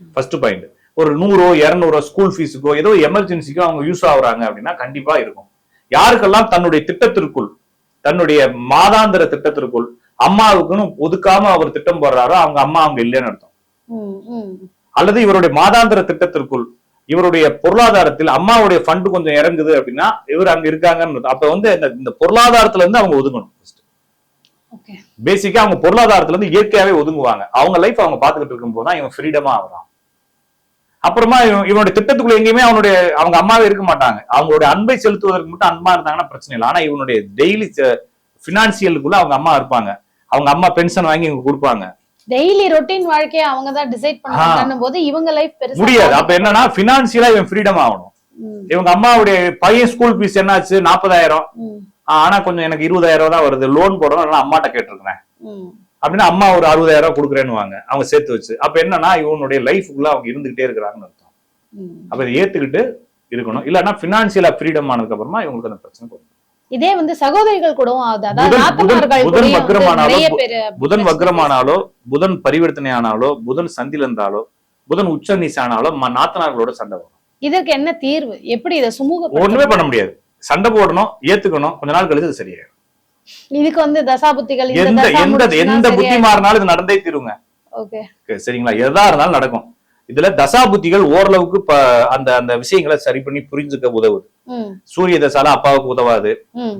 First point ஒரு நூறோ இரநூறோ school ஃபீஸுக்கோ ஏதோ எமர்ஜென்சிக்கோ அவங்க யூஸ் ஆகுறாங்க அப்படின்னா கண்டிப்பா இருக்கும். யாருக்கெல்லாம் தன்னுடைய திட்டத்திற்குள் தன்னுடைய மாதாந்திர திட்டத்திற்குள் அம்மாவுக்குன்னு ஒதுக்காம அவர் திட்டம் போடுறாரோ அவங்க அம்மா அவங்க இல்லைன்னு அர்த்தம். அல்லது இவருடைய மாதாந்திர திட்டத்திற்குள் இவருடைய பொருளாதாரத்தில் அம்மாவுடைய ஃபண்ட் கொஞ்சம் இறங்குது அப்படின்னா இவர் அங்க இருக்காங்கன்னு. அப்ப வந்து இந்த- பொருளாதாரத்துல இருந்து அவங்க ஒதுங்கணும் பேசிக்கா அவங்க பொருளாதாரத்துல இருந்து இயற்கையாவே ஒதுங்குவாங்க. அவங்க லைஃப் அவங்க பாத்துக்கிட்டு இருக்கும்போது தான் இவன் ஃப்ரீடமா ஆகுறான். அப்புறமா இவன் இவனுடைய திட்டத்துக்குள்ள எங்கேயுமே அவனுடைய அவங்க அம்மாவே இருக்க மாட்டாங்க. அவங்களுடைய அன்பை செலுத்துவதற்கு மட்டும் அன்பா இருந்தாங்கன்னா பிரச்சனை இல்லை. ஆனா இவனுடைய டெய்லி பினான்சியலுக்குள்ள அவங்க அம்மா இருப்பாங்க. அவங்க அம்மா பென்ஷன் வாங்கி இவங்க கொடுப்பாங்க. டெய்லி ரொட்டீன் வாழ்க்கைய அவங்க தான் டிசைட் பண்றாங்கன்னும் போது இவங்க லைஃப் பெருசா முடியாது. அப்ப என்னன்னா பினான்சியலா இவன் ஃப்ரீடம் ஆகணும். இவங்க அம்மாவுடைய பையன் ஸ்கூல் ஃபீஸ் என்னாச்சு? நாற்பதாயிரம் ஆனா கொஞ்சம் எனக்கு இருபதாயிரம் தான் வருது. லோன் போடணும். அம்மாட்ட கேட்டிருக்கிறேன். அப்படின்னா அம்மா ஒரு அறுபதாயிரம் ரூபாய் கொடுக்குறேன்னு வாங்க அவங்க சேர்த்து வச்சு. அப்ப என்னன்னா இவனுடைய லைஃபுக்குள்ள அவங்க இருந்துகிட்டே இருக்கிறாங்கன்னு அர்த்தம். அப்ப இதை ஏத்துக்கிட்டு இருக்கணும். இல்லைன்னா பினான்சியலா ஃப்ரீடம் ஆனதுக்கு அப்புறமா இவங்களுக்கு அந்த பிரச்சனை போகும். இதே வந்து சகோதரிகள் அதாவது புதன்- நாத்தனார்கள் புதன் வக்ரமானாலோ புதன் பரிவர்த்தனை ஆனாலோ புதன் சந்தில இருந்தாலோ புதன் உச்ச நீச ஆனாலோ நாத்தனார்களோட சண்டை வரும். இதற்கு என்ன தீர்வு? எப்படி இதை சுமூக ஒண்ணுமே பண்ண முடியாது. சண்டை போடணும் ஏத்துக்கணும். கொஞ்ச நாள் கழிச்சு சரியாயிடும் இதுக்கு வந்து தசாபுத்திகள் எந்த எந்த எந்த புத்தி. மாறினாலும் இது நடந்தே தீருங்க. சரிங்களா? எதா இருந்தாலும் நடக்கும். இதுல தசா புத்திகள் ஓரளவுக்கு அந்த அந்த விஷயங்களை சரி பண்ணி புரிஞ்சுக்க உதவுது. சூரிய தசால அப்பாவுக்கு உதவாது.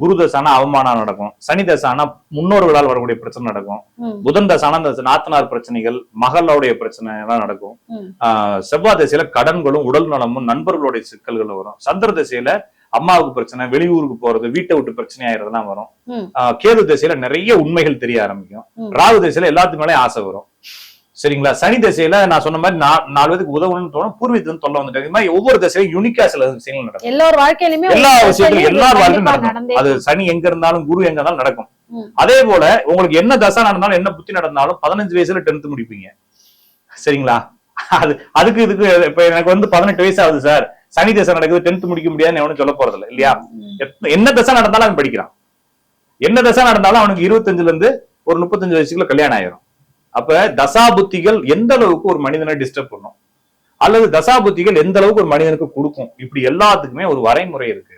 குரு தசானா அவமானம் நடக்கும். சனி தசானா முன்னோர்களால் வரக்கூடிய பிரச்சனை நடக்கும். புதன் தசானா இந்த நாத்தனார் பிரச்சனைகள் மகளுடைய பிரச்சனை எல்லாம் நடக்கும். செவ்வாய் திசையில கடன்களும் உடல் நலமும் நண்பர்களுடைய சிக்கல்களும் வரும். சந்திர திசையில அம்மாவுக்கு பிரச்சனை வெளியூருக்கு போறது வீட்டை விட்டு பிரச்சனை ஆயிரதெல்லாம் வரும். கேது திசையில நிறைய உண்மைகள் தெரிய ஆரம்பிக்கும். ராகு திசையில எல்லாத்துக்கு மேலே ஆசை வரும். சரிங்களா? சனி திசையில நான் சொன்ன மாதிரி நாலு பேருக்கு உதவணும்னு தோணும். பூர்வீகத்துல தொல்லை வந்துட்டு இது மாதிரி ஒவ்வொரு திசையிலும் யூனிக்கா சில விஷயங்கள் நடக்கும். எல்லார் வாழ்க்கையிலுமே எல்லா விஷயத்திலும் எல்லார் வாழ்க்கையும் நடக்கும். அது சனி எங்க இருந்தாலும் குரு எங்க இருந்தாலும் நடக்கும். அதே போல உங்களுக்கு என்ன தசை நடந்தாலும் என்ன புத்தி நடந்தாலும் பதினஞ்சு வயசுல டென்த் முடிப்பீங்க. சரிங்களா? அது அதுக்கு இதுக்கு இப்ப எனக்கு வந்து பதினெட்டு வயசு ஆகுது சார். சனி தசை நடக்குது டென்த் முடிக்க முடியாதுன்னு எவனும் சொல்ல போறது இல்ல இல்லையா என்ன தசை நடந்தாலும் அவன் படிக்கிறான். என்ன தசை நடந்தாலும் அவனுக்கு இருபத்தஞ்சுல இருந்து ஒரு முப்பத்தஞ்சு வயசுக்குள்ள கல்யாணம் ஆயிரும். அப்ப தசா புத்திகள் எந்த அளவுக்கு ஒரு மனிதனை டிஸ்டர்ப் பண்ணும்? அல்லது தசா புத்திகள் எந்த அளவுக்கு ஒரு மனிதனுக்கு கொடுக்கும்? இப்படி எல்லாத்துக்குமே ஒரு வரைமுறை இருக்கு.